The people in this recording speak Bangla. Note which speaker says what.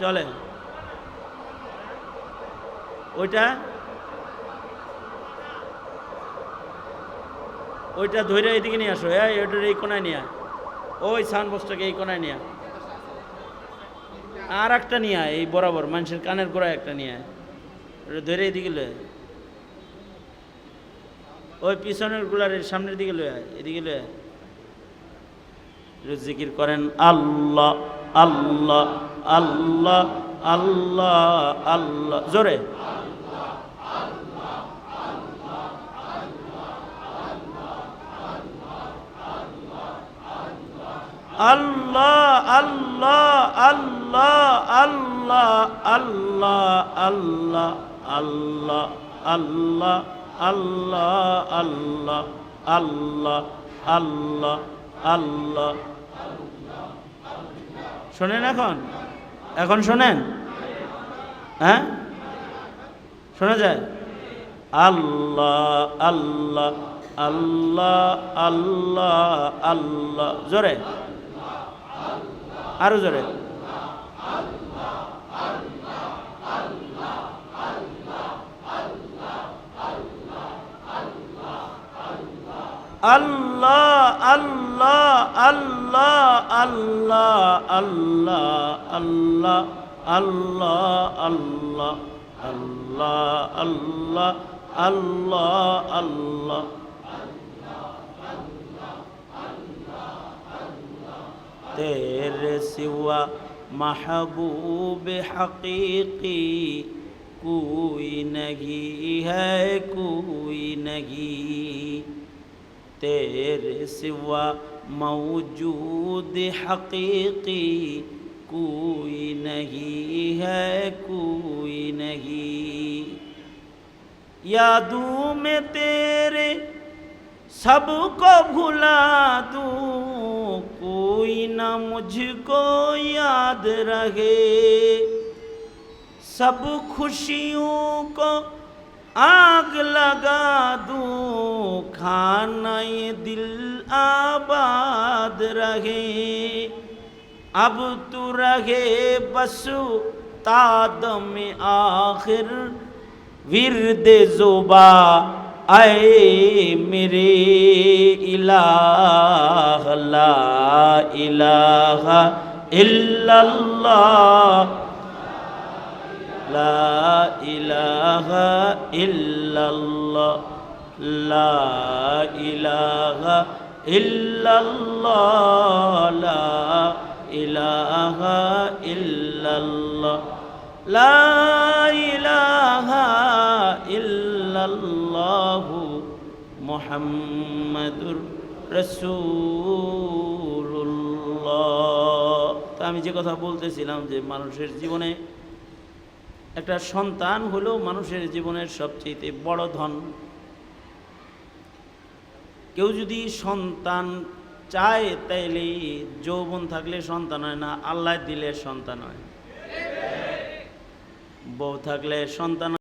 Speaker 1: চলে ওইটা? ওইটা ধরে এদিকে নিয়ে আসো। হ্যাঁ ওইটার এই কোনায় নিয়ে। ওই সাউন্ড বক্সটাকে এই কোনায় নিয়ে। আর একটা নিয়ে, এই বরাবর, মানুষের কানের গোড়ায় একটা নিয়ে। ওটা ধরে এদিকে লয়ে ওই পিছনেরগুলার সামনের দিকে লয়ে এদিকে লয়ে জিকির করেন, আল্লাহ আল্লাহ। আল্লাহ আল্লাহ আল্লাহ জোরে আল্লাহ আল্লাহ আল্লাহ আল্লাহ আল্লাহ আল্লাহ আল্লাহ আল্লাহ আল্লাহ আল্লাহ আল্লাহ আল্লাহ আল্লাহ শোনেন এখন এখন শোনেন। হ্যাঁ? শোনা যায়? আল্লাহ আল্লাহ আল্লাহ আল্লাহ আল্লাহ। জোরে? আরও জোরে? الله الله الله الله الله الله الله الله الله الله الله الله تیر سوا محبوب حقیقی کوئی نہیں ہے کوئی نہیں तेरे सिवा मौजूद हकीकी कोई नहीं है, कोई नहीं। यादों में तेरे सबको भुला दूँ, कोई ना मुझको याद रहे। सब खुशियों को आग लगा दूँ खाना ये दिल आबाद रहे अब तू रहे बस ताद में आखिर विरद जुबा आए मेरे इलाह ला इलाहा इल्लल्लाह ला इलाहा इल्लल्लाह লা ইলাহা ইল্লাল্লাহ, লা ইলাহা ইল্লাল্লাহ, লা ইলাহা ইল্লাল্লাহু মুহাম্মাদুর রাসূলুল্লাহ। তো আমি যে কথা বলতেছিলাম যে মানুষের জীবনে একটা সন্তান হলো মানুষের জীবনের সবচেয়ে বড় ধন। কেউ যদি সন্তান চায় তাইলে যৌবন থাকলে সন্তান হয় না, আল্লাহ দিলে সন্তান হয়। বউ থাকলে সন্তান